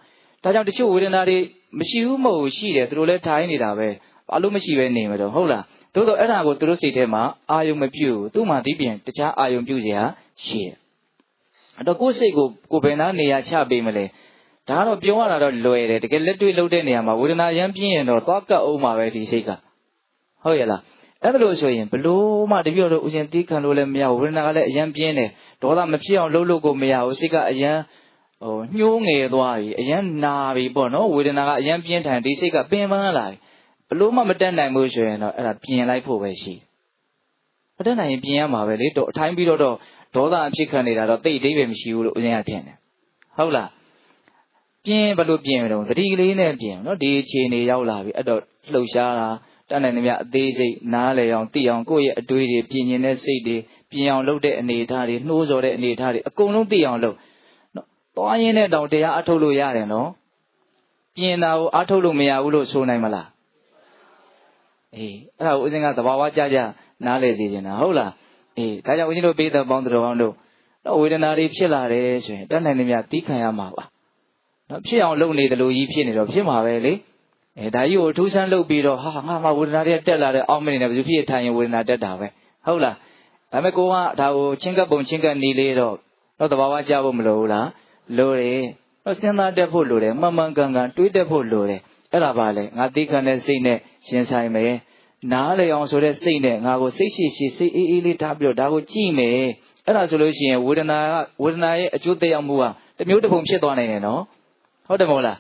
ဒါကြောင့်တချို့ဝေဒနာတွေမရှိဘူးမဟုတ်ရှိတယ်သူတို့လည်းထိုင်နေတာပဲဘာလို့မရှိပဲနေမှာတော့ဟုတ်လားသို့တော့အဲ့ဒါကိုသူတို့စိတ်ထဲမှာအာယုံမပြုတ်သူ့မှာဒီပြင်တခြားအာယုံပြုတ်ရရှိတယ်အဲ့တော့ကိုယ်စိတ်ကိုကိုယ်ဘယ်နာနေရာချပေးမလဲ ဒါကတော့ပြောရတာတော့လွယ်တယ်တကယ်လက်တွေ့လုပ်တဲ့နေရာမှာဝေဒနာရမ်းပြင်းရင်တော့သွားကပ်အောင်မှာပဲဒီစိတ်ကဟုတ်ရဲ့လားအဲ့ဒါလို့ဆိုရင်ဘလို့မှတပြည့်တော့ဦးရှင်တီးခံလို့လည်းမရဘူးဝေဒနာကလည်းအရန်ပြင်းတယ်ဒေါသမဖြစ်အောင်လှုပ်လို့ကိုမရဘူးစိတ်ကအရန်ဟိုညှိုးငယ်သွားပြီအရန်နာပြီပေါ့နော်ဝေဒနာကအရန်ပြင်းထန်ဒီစိတ်ကပင်ပန်းလာပြီဘလို့မှမတက်နိုင်ဘူးဆိုရင်တော့အဲ့ဒါပြင်လိုက်ဖို့ပဲရှိမတက်နိုင်ရင်ပြင်ရမှာပဲလေတော့အထိုင်းပြီးတော့ဒေါသအဖြစ်ခံနေတာတော့တိတ်အသေးပဲမရှိဘူးလို့ဦးဇင်းကထင်တယ်ဟုတ်လား ပြင်းဘလို့ပြင်းမလို့သတိကလေးနဲ့ပြင်းနော်ဒီအခြေအနေရောက်လာပြီအဲ့တော့လှုပ်ရှားတာတတ်နိုင်သမျှအသေးစိတ်နားလည်အောင်သိအောင်ကိုယ့်ရဲ့အတွေးတွေပြင်ရင်တဲ့စိတ်တွေပြင်အောင်လုပ်တဲ့အနေအထားတွေနှိုးဆော်တဲ့အနေအထားတွေအကုန်လုံးသိအောင်လုပ်နော်သွားရင်းနဲ့တောင်တရားအထုတ်လို့ရတယ်နော်ပြင်တာကိုအထုတ်လို့မရဘူးလို့ဆိုနိုင်မလားအေးအဲ့ဒါကိုဦးဇင်းကသဘာဝကြကြနားလည်စေချင်တာဟုတ်လားအေးဒါကြောင့်ဦးဇင်းတို့ပေးတဲ့ပေါင်းတော်ကောင်းတို့တော့ဝေဒနာတွေဖြစ်လာတယ်ဆိုရင်တတ်နိုင်သမျှတီးခံရမှာပါ နော်ဖြစ်အောင်လုပ်နေတယ်လို့ကြီးဖြစ်နေတော့ဖြစ်မှာပဲလေအဲဒါကြီးကိုအထူးဆန်းလုပ်ပြီးတော့ဟာငါမှဝေဒနာတွေတက်လာတဲ့အောက်မနေနဲ့ဘယ်သူဖြစ်ထိုင်ရင်ဝေဒနာတက်တာပဲဟုတ်လားဒါပေမဲ့ကိုကဒါကိုချင်းကပ်ပုံချင်းကပ်နေလေတော့တော့တဘာဝကြဖို့မလိုဘူးလားလိုတယ်တော့စဉ်းစားတတ်ဖို့လိုတယ်မှန်မှန်ကန်ကန်တွေးတတ်ဖို့လိုတယ်အဲ့ဒါပါလေငါသိခံတဲ့စိတ်နဲ့ရှင်ဆိုင်မယ်နားလေအောင်ဆိုတဲ့စိတ်နဲ့ငါကိုစိတ်ရှိရှိစိတ်အေးအေးလေးထားပြီးတော့ဒါကိုကြည့်မယ်အဲ့ဒါဆိုလို့ရှိရင်ဝေဒနာကဝေဒနာရဲ့အကျိုးသက်ရောက်မှုကတစ်မျိုးတစ်ပုံဖြစ်သွားနိုင်တယ်နော် ဟုတ်တယ်မဟုတ်လား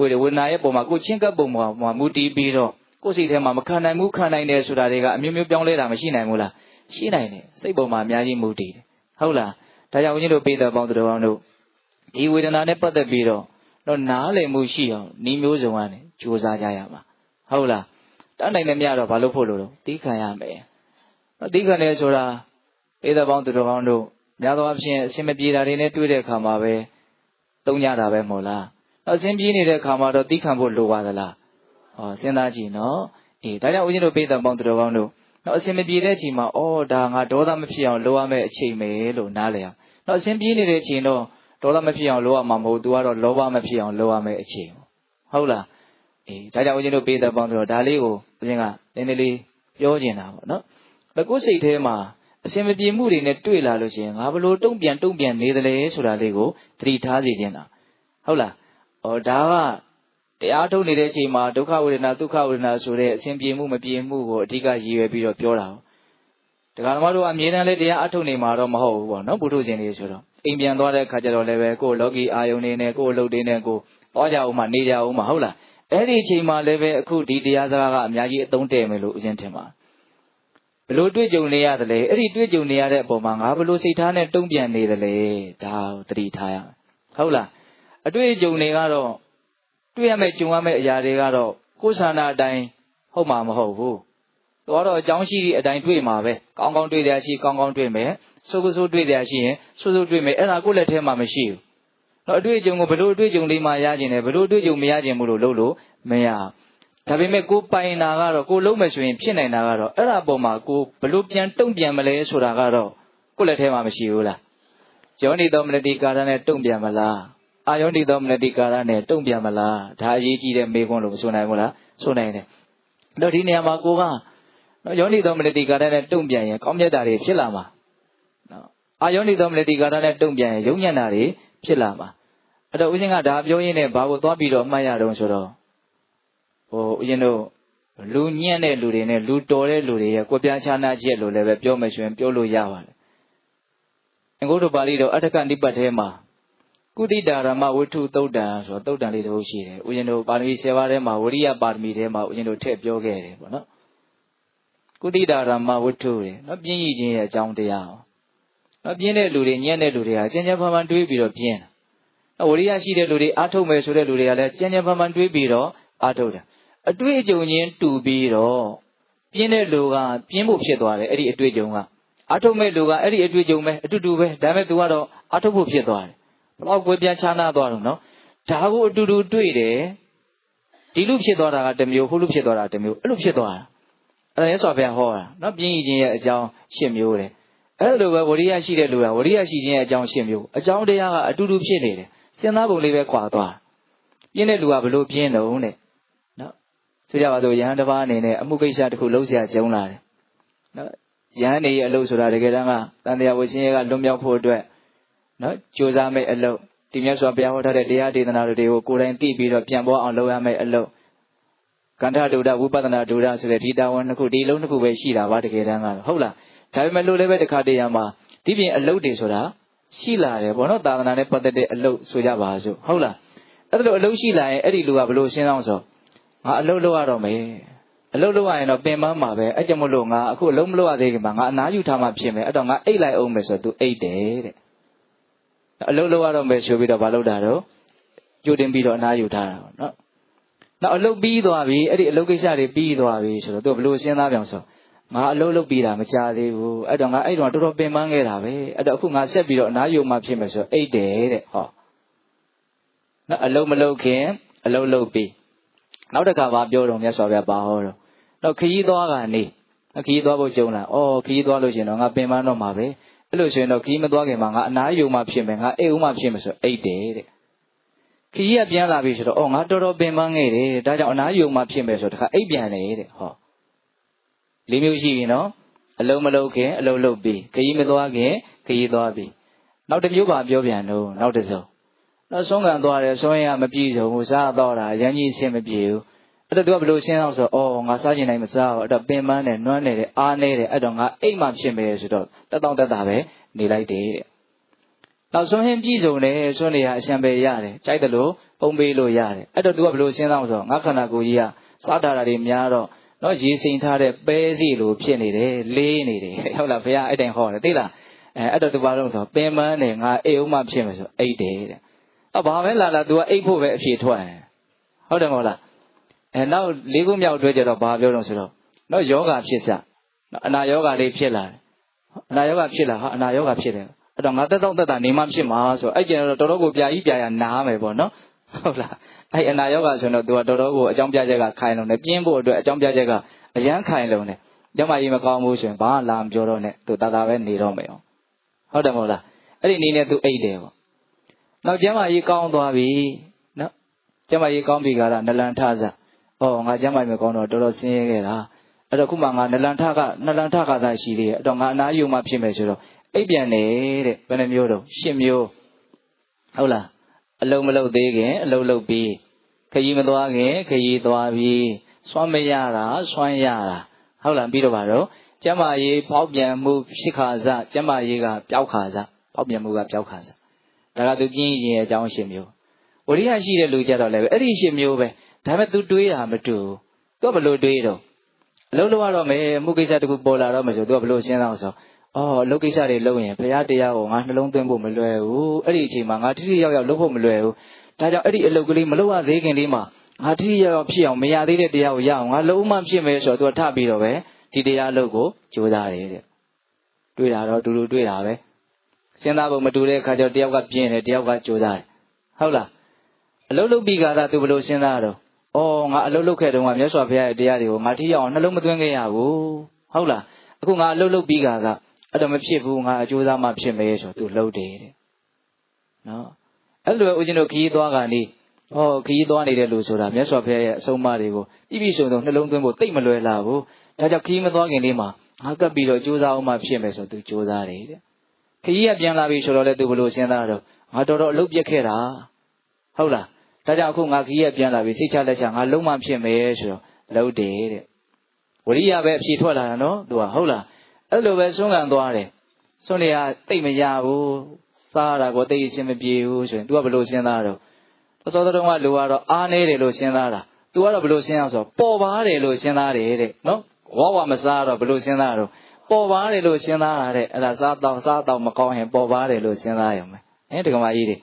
ဝေဒဝေဒနာရဲ့ပုံမှာကိုချင်းကပ်ပုံမှာမူတည်ပြီးတော့ကိုယ်စိတ်ထဲမှာမခံနိုင်ဘူးခံနိုင်တယ်ဆိုတာတွေကအမျိုးမျိုးပြောင်းလဲတာမရှိနိုင်ဘူးလားရှိနိုင်တယ်စိတ်ပုံမှာအများကြီးမူတည်တယ်ဟုတ်လားဒါကြောင့်ဦးဇင်းတို့ပေးတဲ့ပေါင်းတော်အောင်တို့ဒီဝေဒနာနဲ့ပတ်သက်ပြီးတော့တော့နားလည်မှုရှိအောင်ဤမျိုးစုံကနေကြိုးစားကြရမှာဟုတ်လားတတ်နိုင်တယ်မြတော့ဘာလို့ဖို့လို့တော့တီးခံရမယ်တီးခံတယ်ဆိုတာပေးတဲ့ပေါင်းတော်အောင်တို့များသောအားဖြင့်အစင်မပြေတာတွေနဲ့တွေ့တဲ့အခါမှာပဲ တုံးကြတာပဲမဟုတ်လားအစင်ပြေးနေတဲ့အခါမှာတော့တီးခံဖို့လိုပါသလားဟောစဉ်းစားကြည့်နော်အေးဒါကြောင့်ဦးဇင်းတို့ပေးတဲ့ပေါင်းတော်ကောင်းတို့နော်အစင်မပြေတဲ့အချိန်မှာအော်ဒါငါဒေါသမဖြစ်အောင်လုပ်ရမယ့်အချိန်ပဲလို့နားလည်အောင်နော်အစင်ပြေးနေတဲ့အချိန်တော့ဒေါသမဖြစ်အောင်လုပ်ရမှာမဟုတ်သူကတော့လောဘမဖြစ်အောင်လုပ်ရမယ့်အချိန်ဟုတ်လားအေးဒါကြောင့်ဦးဇင်းတို့ပေးတဲ့ပေါင်းတော်ဒါလေးကိုဦးဇင်းကနည်းနည်းလေးပြောကျင်တာပေါ့နော်ဘကုစိတ်ထဲမှာ အစင်မပြေမှုတွေနဲ့တွေ့လာလို့ရှိရင်ငါဘလို့တုံ့ပြန်တုံ့ပြန်နေတယ်လေဆိုတာလေးကိုသတိထားစေချင်တာဟုတ်လားဩဒါကတရားထုတ်နေတဲ့အချိန်မှာဒုက္ခဝေဒနာဒုက္ခဝေဒနာဆိုတဲ့အစဉ်ပြေမှုမပြေမှုကိုအဓိကရည်ရွယ်ပြီးတော့ပြောတာ။တရားဓမ္မတို့အမြဲတမ်းလေးတရားအထုတ်နေမှာတော့မဟုတ်ဘူးပေါ့နော်ဘုထုရှင်တွေဆိုတော့အိမ်ပြန်သွားတဲ့ခါကျတော့လည်းပဲကိုယ်လောကီအာယုန်နေနဲ့ကိုယ်အလုပ်တွေနဲ့ကိုသွားကြအောင်မှနေကြအောင်မှဟုတ်လား။အဲ့ဒီအချိန်မှာလည်းပဲအခုဒီတရားစကားကအများကြီးအသုံးတည့်မယ်လို့ဦးဇင်းထင်ပါ ဘလို့တွေ့ကြုံနေရတယ်လေအဲ့ဒီတွေ့ကြုံနေရတဲ့အပေါ်မှာငါဘလို့စိတ်ထားနဲ့တုံ့ပြန်နေတယ်လေဒါကိုသတိထားရမယ်ဟုတ်လားအတွေ့အကြုံတွေကတော့တွေ့ရမယ့်ကြုံရမယ့်အရာတွေကတော့ကိုယ်ဆန္ဒအတိုင်းဟုတ်မှာမဟုတ်ဘူး။တော့တော့အကြောင်းရှိတဲ့အတိုင်းတွေ့မှာပဲ။ကောင်းကောင်းတွေ့တဲ့အရှိကောင်းကောင်းတွေ့မယ်။ဆိုးဆိုးတွေ့တဲ့အရှိရင်ဆိုးဆိုးတွေ့မယ်။အဲ့ဒါကိုယ့်လက်ထဲမှာမရှိဘူး။တော့အတွေ့အကြုံကိုဘလို့အတွေ့အကြုံလေးမှရခြင်းနဲ့ဘလို့အတွေ့အကြုံမရခြင်းဘူးလို့လုပ်လို့မရဘူး။ ဒါပေမဲ့ကိုပိုင်တာကတော့ကိုလုံးမယ်ဆိုရင်ဖြစ်နိုင်တာကတော့အဲ့ဒါပေါ်မှာကိုဘလို့ပြန်တုံ့ပြန်မလဲဆိုတာကတော့ကိုယ့်လက်ထဲမှာမရှိဘူးလား။ယောနိသောမနတိကာရနဲ့တုံ့ပြန်မလား။အာယောတိသောမနတိကာရနဲ့တုံ့ပြန်မလားဒါအရေးကြီးတဲ့မေးခွန်းလို့မဆိုနိုင်ဘူးလားဆိုနိုင်တယ်တော့ဒီနေရာမှာကိုကနော်ယောနိသောမနတိကာရနဲ့တုံ့ပြန်ရင်ကောင်းမြတ်တာတွေဖြစ်လာမှာနော်အာယောနိသောမနတိကာရနဲ့တုံ့ပြန်ရင်ယုံညံ့တာတွေဖြစ်လာမှာအဲ့တော့ဦးဇင်းကဒါပြောရင်းနဲ့ဘာကိုသွားပြီးတော့အမှတ်ရတော့ဆိုတော့ ဟိုဦးဇင်းတို့လူညံ့တဲ့လူတွေနဲ့လူတော်တဲ့လူတွေရဲ့ကိုပြားခြားနာချက်လို့လည်းပဲပြောမှရှင်ပြောလို့ရပါတယ်အင်္ဂုတ္တပါဠိတော်အဋ္ဌကနိပတ်ထဲမှာကုသီတာရမဝိထုသုတ်တံဆိုတော့သုတ်တံလေးတစ်ပုဒ်ရှိတယ်ဦးဇင်းတို့ပါရမီ10ပါးထဲမှာဝရိယပါရမီထဲမှာဦးဇင်းတို့ထည့်ပြောခဲ့တယ်ပေါ့နော်ကုသီတာရမဝိထုတယ်နော်ပြင်းရည်ခြင်းရဲ့အကြောင်းတရားနော်ပြင်းတဲ့လူတွေညံ့တဲ့လူတွေကကျဉ်းကျဉ်းဖန်ဖန်တွေးပြီးတော့ပြင်းတာဝရိယရှိတဲ့လူတွေအားထုတ်မယ်ဆိုတဲ့လူတွေကလည်းကျဉ်းကျဉ်းဖန်ဖန်တွေးပြီးတော့အားထုတ်တယ် အတွေ့အကြုံချင်းတူပြီးတော့ပြင်းတဲ့လူကပြင်းဖို့ဖြစ်သွားတယ်အဲ့ဒီအတွေ့အကြုံကအထုတ်မဲ့လူကအဲ့ဒီအတွေ့အကြုံပဲအတူတူပဲဒါပေမဲ့ तू ကတော့အထုတ်ဖို့ဖြစ်သွားတယ်ဘလောက်ကွဲပြားခြားနာသွားတော့နော်ဒါကိုအတူတူတွေ့တယ်ဒီလူဖြစ်သွားတာကတစ်မျိုးဟိုလူဖြစ်သွားတာတစ်မျိုးအဲ့လိုဖြစ်သွားတာအဲ့ဒါလဲဆိုပြန်ဟောတာနော်ပြင်းရည်ခြင်းရဲ့အကြောင်းရှင်းမျိုးတယ်အဲ့လိုပဲဝရိယရှိတဲ့လူကဝရိယရှိခြင်းရဲ့အကြောင်းရှင်းမျိုးအကြောင်းတရားကအတူတူဖြစ်နေတယ်စဉ်းစားပုံလေးပဲခွာသွားပြင်းတဲ့လူကဘလို့ပြင်းတော့တဲ့နော် ဆိုကြပါစို့ယဟန်တစ်ပါးအနေနဲ့အမှုကိစ္စတစ်ခုလုံးเสียကြုံလာတယ်နော်ယဟန်နေရဲ့အလုပ်ဆိုတာတကယ်တမ်းကတန်တရားဝရှင်ရဲ့ကလွန်မြောက်ဖို့အတွက်နော်ကြိုးစားမယ့်အလုပ်ဒီမြတ်စွာဘုရားဟောထားတဲ့တရားဒေသနာတွေကိုကိုယ်တိုင်သိပြီးတော့ပြန်ပေါ်အောင်လုပ်ရမယ့်အလုပ်ကန္ထဒုဒဝိပဿနာဒုဒဆိုတဲ့ဒီတာဝန်နှစ်ခုဒီလုံးနှစ်ခုပဲရှိတာပါတကယ်တမ်းကတော့ဟုတ်လားဒါပေမဲ့လို့လည်းပဲတခါတည်းရမှာဒီပြင်အလုပ်တွေဆိုတာရှိလာတယ်ဗောနော်သာသနာနဲ့ပတ်သက်တဲ့အလုပ်ဆိုကြပါစို့ဟုတ်လားအဲ့ဒါလိုအလုပ်ရှိလာရင်အဲ့ဒီလူကဘလို့ရှင်းအောင်ဆို ငါအလုပ်လုပ်ရတော့မယ်အလုပ်လုပ်ရရင်တော့ပင်ပန်းမှာပဲအဲ့ကြောင့်မလို့ငါအခုအလုပ်မလုပ်ရသေးခင်မှာငါအနားယူထားမှဖြစ်မယ်အဲ့တော့ငါအိတ်လိုက်အောင်မယ်ဆိုတော့ तू အိတ်တယ်တဲ့အလုပ်လုပ်ရတော့မယ်ဆိုပြီးတော့မလုပ်တာတော့ကြိုတင်ပြီးတော့အနားယူထားတာပေါ့နော်နောက်အလုပ်ပြီးသွားပြီအဲ့ဒီအလုပ်ကိစ္စတွေပြီးသွားပြီဆိုတော့ तू ဘလို့စဉ်းစားပြောင်ဆိုငါအလုပ်လုပ်ပြီးတာမကြသေးဘူးအဲ့တော့ငါအဲ့တော့တော်တော်ပင်ပန်းခဲ့တာပဲအဲ့တော့အခုငါဆက်ပြီးတော့အနားယူမှဖြစ်မယ်ဆိုအိတ်တယ်တဲ့ဟောနော်အလုပ်မလုပ်ခင်အလုပ်လုပ်ပြီး နောက်တစ်ခါပါပြောတော့မြတ်စွာဘုရားပါဟောတော့တော့ခရီးသွားကနေခရီးသွားဖို့ကြုံလာဩခရီးသွားလို့ရှင်တော့ငါပင်ပန်းတော့မှာပဲအဲ့လိုဆိုရင်တော့ခရီးမသွားခင်မှာငါအနားယူမှဖြစ်မယ်ငါအိတ်ဦးမှဖြစ်မယ်ဆိုအိတ်တယ်တဲ့ခရီးကပြန်လာပြီဆိုတော့ဩငါတော်တော်ပင်ပန်းခဲ့တယ်ဒါကြောင့်အနားယူမှဖြစ်မယ်ဆိုတော့တခါအိတ်ပြန်တယ်တဲ့ဟောလေးမျိုးရှိရင်နော်အလုံးမလုံးခင်အလုံးလုံးပြီးခရီးမသွားခင်ခရီးသွားပြီးနောက်တစ်မျိုးပါပြောပြန်တော့နောက်တစ်စုံ နောက်ဆုံးကန်သွားတယ်ဆုံးရမပြည့်စုံဘူးစားတော့တာရန်ကြီးအဆင်မပြေဘူးအဲ့တော့သူကဘယ်လိုရှင်းအောင်ဆိုတော့ဩငါစားကျင်နိုင်မစားဘူးအဲ့တော့ပင်ပန်းတယ်နွမ်းနေတယ်အားနေတယ်အဲ့တော့ငါအိတ်မှဖြစ်မယ်ဆိုတော့တက်တောင့်တက်တာပဲနေလိုက်တယ်တဲ့နောက်ဆုံးရင်ပြည့်စုံတယ်ဆွနေရအရှံပဲရတယ်ကြိုက်တယ်လို့ပုံပေးလို့ရတယ်အဲ့တော့သူကဘယ်လိုရှင်းအောင်ဆိုတော့ငါခန္ဓာကိုယ်ကြီးကစားထားတာတွေများတော့နော်ရေစိမ်ထားတဲ့ပဲစီလိုဖြစ်နေတယ်လေးနေတယ်ဟုတ်လားဘုရားအဲ့တိုင်ဟောတယ်သိလားအဲအဲ့တော့သူဘာလို့ဆိုပင်ပန်းတယ်ငါအိတ်ဦးမှဖြစ်မယ်ဆိုအိတ်တယ်တဲ့ အဘာပဲလာလာ तू ကအိတ်ဖို့ပဲအဖြေထွက်တယ်ဟုတ်တယ်မဟုတ်လားအဲနောက်လေးခုမြောက်တွဲကြတော့ဘာပြောတော့ဆိုတော့နောက်ယောဂဖြစ်စနော်အနာယောဂလေးဖြစ်လာတယ်အနာယောဂဖြစ်လာဟာအနာယောဂဖြစ်တယ်အဲ့တော့ငါတက်တော့တက်တာနေမှဖြစ်မှာဆိုအဲ့ကျန်တော့တော်တော်ကိုပြာကြီးပြာရနားမယ်ပေါ့နော်ဟုတ်လားအဲ့အနာယောဂဆိုတော့ तू ကတော်တော်ကိုအကြောင်းပြချက်ကခိုင်လုံးတယ်ပြင်းဖို့အတွက်အကြောင်းပြချက်ကအရန်ခိုင်လုံးတယ်ကျမကြီးမကောင်းဘူးဆိုရင်ဘာလာမပြောတော့နဲ့ तू တာတာပဲနေတော့မယ်ဟုတ်တယ်မဟုတ်လားအဲ့ဒီနေနဲ့ तू အိတ်တယ်ပေါ့ နောက်ကျမကြီးကောင်းသွားပြီနော်ကျမကြီးကောင်းပြီကလားနလန်ထစား။အော်ငါကျမ်းမာမကောင်းတော့တော်တော်ဆင်းရဲခဲ့တာ။အဲ့တော့ခုမှငါနလန်ထကနလန်ထကသာရှိသေးရဲ့။အဲ့တော့ငါအနာယူမှဖြစ်မယ်ဆိုတော့အိပ်ပြန်နေတဲ့ဘယ်နှမျိုးတော့ရှစ်မျိုးဟုတ်လား။အလုံးမလုံးသေးခင်အလုံးလုံးပြီးခရီးမသွားခင်ခရီးသွားပြီးစွမ်းမရတာစွမ်းရတာဟုတ်လားပြီးတော့ပါတော့ကျမ်းမာရေးပေါက်ပြန်မှုဖြစ်ခါစကျမ်းမာရေးကပျောက်ခါစပေါက်ပြန်မှုကပျောက်ခါစ ဒါကသူပြင်းရင်အကြောင်းရှင်မျိုးဝရိယရှိတဲ့လူကြတော့လည်းအဲ့ဒီရှင်မျိုးပဲဒါပေမဲ့ तू တွေးတာမတူသူကဘလို့တွေးတော့အလုံးလုံးရတော့မယ်အမှုကိစ္စတခုပေါ်လာတော့မယ်ဆိုသူကဘလို့စဉ်းစားအောင်ဆိုအော်အလုပ်ကိစ္စတွေလုပ်ရင်ဘုရားတရားကိုငါနှလုံးသွင်းဖို့မလွယ်ဘူးအဲ့ဒီအချိန်မှာငါတိတိယောက်ယောက်လုပ်ဖို့မလွယ်ဘူးဒါကြောင့်အဲ့ဒီအလုပ်ကလေးမလုပ်ရသေးခင်လေးမှာငါတိတိယောက်ယောက်ဖြစ်အောင်မရသေးတဲ့တရားကိုရအောင်ငါလုံးဝဖြစ်မယ်ဆိုတော့သူကထပြီးတော့ပဲဒီတရားလုပ်ကိုကြိုးစားတယ်တဲ့တွေ့တာတော့တူတူတွေ့တာပဲ စဉ်းစားဖို့မတူတဲ့အခါကျတော့တယောက်ကပြင်းတယ်တယောက်ကကြိုးစားတယ်ဟုတ်လားအလုပ်လုပ်ပြီးကသာ तू ဘလို့စဉ်းစားတော့။အော်ငါအလုပ်လုပ်ခဲ့တုန်းကမြတ်စွာဘုရားရဲ့တရားတွေကိုငါထိရောက်အောင်နှလုံးမသွင်းခဲ့ရဘူး။ဟုတ်လား။အခုငါအလုပ်လုပ်ပြီးကကအဲ့တော့မဖြစ်ဘူးငါအကျိုးသားမှဖြစ်မယ်ဆိုသူလှုပ်တယ်တဲ့။နော်။အဲ့လိုဦးဇင်းတို့ခရီးသွားကနေဟောခရီးသွားနေတဲ့လူဆိုတာမြတ်စွာဘုရားရဲ့အဆုံးအမတွေကိုပြည့်ပြည့်စုံစုံနှလုံးသွင်းဖို့တိတ်မလွယ်လာဘူး။ဒါကြောင့်ခရီးမသွားခင်လေးမှာငါကပ်ပြီးတော့ကြိုးစားအောင်မှဖြစ်မယ်ဆိုသူကြိုးစားတယ်တဲ့။ ခရီးကပြန်လာပြီဆိုတော့လေသူဘလို့စဉ်းစားတော့ငါတော်တော်အလုပ်ပြက်ခဲ့တာ။ဟုတ်လားဒါကြောင့်အခုငါခီးရပြန်လာပြီစိတ်ချလက်ချငါလုံးမဖြစ်မယ်ဆိုတော့လုံးတယ်တဲ့ဝရိယပဲအဖြေထွက်လာတာနော်သူကဟုတ်လားအဲ့လိုပဲဆုံးခံသွားတယ်ဆုံးနေရတိတ်မရဘူးစားရတာကိုသိအချင်းမပြေဘူးဆိုရင် तू ကဘယ်လိုစဉ်းစားတော့အစောတုန်းကလူကတော့အားနေတယ်လို့စဉ်းစားတာ तू ကတော့ဘယ်လိုစဉ်းစားဆိုပေါ်ပါတယ်လို့စဉ်းစားတယ်တဲ့နော်ဝါဝမစားတော့ဘယ်လိုစဉ်းစားတော့ ပေါ်ပါတယ်လို့စဉ်းစားတာတဲ့အဲ့ဒါစားတော့စားတော့မကောင်းရင်ပေါ်ပါတယ်လို့စဉ်းစားရုံပဲအဲတက္ကမကြီးတွေ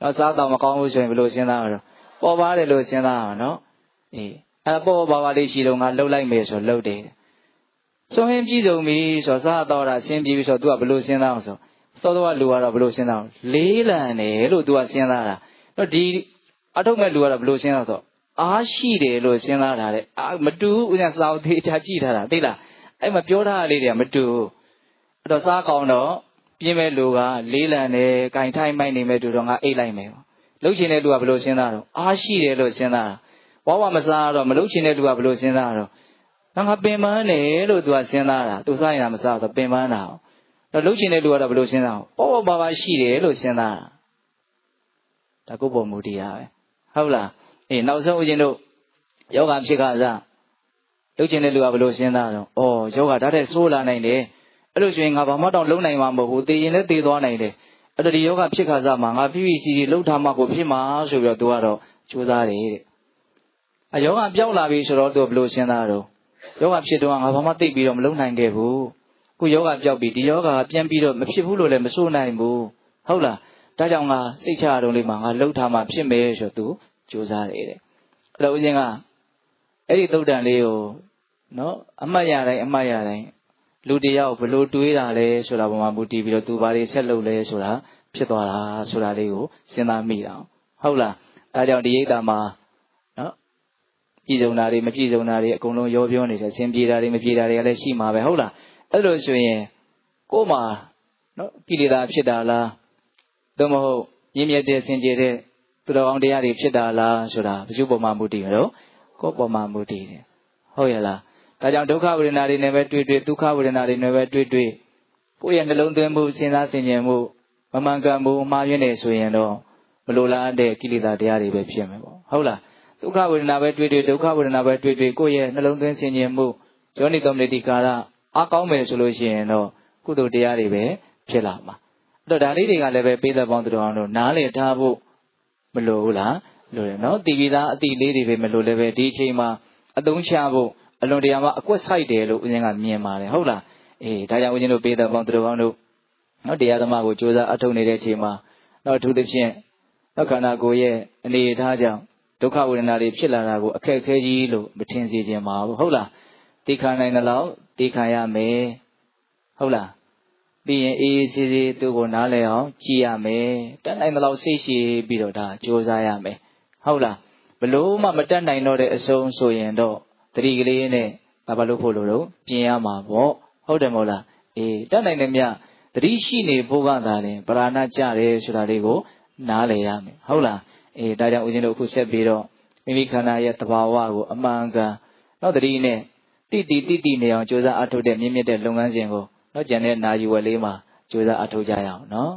နော်စားတော့မကောင်းဘူးဆိုရင်ဘယ်လိုစဉ်းစားတော့ပေါ်ပါတယ်လို့စဉ်းစားအောင်နော်အေးအဲ့ပေါ်ပါပါလေးရှိတော့ငါလှုပ်လိုက်မယ်ဆိုလှုပ်တယ်စွန့်ဟင်းပြည်စုံပြီဆိုစားတော့တာရှင်းပြီးပြီဆို तू ကဘယ်လိုစဉ်းစားအောင်ဆိုစောစောကလူကတော့ဘယ်လိုစဉ်းစားအောင်လေးလံတယ်လို့ तू ကစဉ်းစားတာတော့ဒီအထုတ်မဲ့လူကတော့ဘယ်လိုစဉ်းစားဆိုအားရှိတယ်လို့စဉ်းစားတာတဲ့အာမတူဦးဇင်းစာအုပ်သေးချာကြည့်ထားတာသိလား အဲ့မှာပြောထားတာလေးတွေကမတူအဲ့တော့စားကောင်းတော့ပြင်းမဲ့လူကလေးလံတယ်၊ကင်ထိုင်းမိုက်နေမဲ့တူတော့ငါအိတ်လိုက်မယ်ပေါ့လှုပ်ချင်တဲ့လူကဘယ်လိုစဉ်းစားတော့အားရှိတယ်လို့စဉ်းစားတာဝါဝမစားတော့မလှုပ်ချင်တဲ့လူကဘယ်လိုစဉ်းစားတော့ငါပင်ပန်းတယ်လို့သူကစဉ်းစားတာသူစားရင်မစားတော့ပင်ပန်းတာတော့လှုပ်ချင်တဲ့လူကတော့ဘယ်လိုစဉ်းစားအောင်ဩဘာဘာရှိတယ်လို့စဉ်းစားတာဒါကိုယ်ပေါ်မူတရားပဲဟုတ်လားအေးနောက်ဆုံးဦးဇင်းတို့ယောဂဖြစ်ခါစား လှုပ်ချင်တဲ့လူကဘယ်လိုစဉ်းစားတော့ဩယောဂဒါတဲ့ဆိုးလာနိုင်တယ်အဲ့လိုဆိုရင်ငါဘာမှတော့လုံးနိုင်မှာမဟုတ်ဘူးတေရင်လည်းတေသွားနိုင်တယ်အဲ့တော့ဒီယောဂဖြစ်ခါစားမှာငါ PVC တွေလှုပ်ထားမှကိုဖြစ်မှာဆိုပြီးတော့သူကတော့ကြိုးစားတယ်တဲ့အယောဂပြောက်လာပြီဆိုတော့သူဘယ်လိုစဉ်းစားတော့ယောဂဖြစ်တော့ငါဘာမှသိပြီးတော့မလုံးနိုင်ခဲ့ဘူးခုယောဂပြောက်ပြီဒီယောဂကပြန်ပြီးတော့မဖြစ်ဘူးလို့လည်းမဆိုးနိုင်ဘူးဟုတ်လားဒါကြောင့်ငါစိတ်ချရတော့လေးမှာငါလှုပ်ထားမှဖြစ်မယ်ဆိုသူကြိုးစားတယ်တဲ့အဲ့တော့ဦးဇင်းကအဲ့ဒီသုတ်တန်လေးကို နော်အမှတ်ရတိုင်းအမှတ်ရတိုင်းလူတယောက်ဘလို့တွေးတာလဲဆိုတာပုံမှာမူတည်ပြီးတော့သူဘာတွေဆက်လုပ်လဲဆိုတာဖြစ်သွားတာဆိုတာလေးကိုစဉ်းစားမိတာဟုတ်လားအဲကြောင့်ဒီရိတ်တာမှာနော်ပြည်စုံတာတွေမပြည်စုံတာတွေအကုန်လုံးရောပြောနေတယ်ဆင်ပြေတာတွေမပြေတာတွေကလည်းရှိမှာပဲဟုတ်လားအဲ့လိုဆိုရင်ကို့မှာနော်ကိလေသာဖြစ်တာလားသို့မဟုတ်ရင်းမြစ်တဲ့စင်ကြယ်တဲ့သူတော်အောင်တရားတွေဖြစ်တာလားဆိုတာဘုရားပေါ်မှာမူတည်ရောကိုယ့်ပေါ်မှာမူတည်တယ်ဟုတ်ရဲ့လား ဒါကြောင့်ဒုက္ခဝေဒနာတွေနဲ့ပဲတွေ့တွေ့ဒုက္ခဝေဒနာတွေနဲ့ပဲတွေ့တွေ့ကိုယ့်ရဲ့နှလုံးသွင်းမှုစဉ်းစားဆင်ခြင်မှုမမှန်ကန်မှုမှားယွင်းနေဆိုရင်တော့မလိုလားတဲ့ကိလေသာတရားတွေပဲဖြစ်မယ်ပေါ့ဟုတ်လားဒုက္ခဝေဒနာပဲတွေ့တွေ့ဒုက္ခဝေဒနာပဲတွေ့တွေ့ကိုယ့်ရဲ့နှလုံးသွင်းဆင်ခြင်မှုယောနိတော်မတိကာရအားကောင်းမယ်ဆိုလို့ရှိရင်တော့ကုသိုလ်တရားတွေပဲဖြစ်လာမှာအဲ့တော့ဒါလေးတွေကလည်းပဲပေးသက်ပေါင်းသူတော်အောင်တို့နားလေထားဖို့မလိုဘူးလားလိုတယ်နော်တီဗီသားအတိလေးတွေပဲမလိုလည်းပဲဒီအချိန်မှာအသုံးချဖို့ အလွန်တရာမှအကွက်ဆိုင်တယ်လို့ဦးဇင်းကမြင်ပါတယ်ဟုတ်လားအေးဒါကြောင့်ဦးဇင်းတို့ပေးသက်ပေါင်းသူတော်အောင်တို့နော်တရားသမားကိုကြိုးစားအထောက်နေတဲ့အချိန်မှာတော့အထူးသဖြင့်တော့ခန္ဓာကိုယ်ရဲ့အနေအထားကြောင့်ဒုက္ခဝေဒနာတွေဖြစ်လာတာကိုအခက်အခဲကြီးလို့မထင်စေခြင်းပါဘူးဟုတ်လားသိခံနိုင်တဲ့လောက်သိခံရမယ်ဟုတ်လားပြီးရင်အေးအေးဆေးဆေးသူ့ကိုနားလည်အောင်ကြည်ရမယ်တတ်နိုင်တဲ့လောက်စိတ်ရှိပြီးတော့ဒါကြိုးစားရမယ်ဟုတ်လားဘလို့မှမတတ်နိုင်တော့တဲ့အဆုံးဆိုရင်တော့ တတိကလေးနဲ့ဘာဘာလို့ဖို့လို့တော့ပြင်ရမှာပေါ့ဟုတ်တယ်မို့လားအေးတတ်နိုင်တယ်မြတတိရှိနေဖို့ကသာလဲပရာဏကြတယ်ဆိုတာလေးကို နားလည်ရမယ်ဟုတ်လားအေးဒါကြောင့်ဦးဇင်းတို့အခုဆက်ပြီးတော့မိမိခန္ဓာရဲ့တဘာဝကိုအမှန်ကန်တော့တတိနဲ့တိတိတိတိနေအောင်ကြိုးစားအထုတ်တဲ့မြင့်မြတ်တဲ့လုပ်ငန်းစဉ်ကိုတော့ကျန်တဲ့နာယူဝယ်လေးမှာကြိုးစားအထောက်ကြရအောင်နော်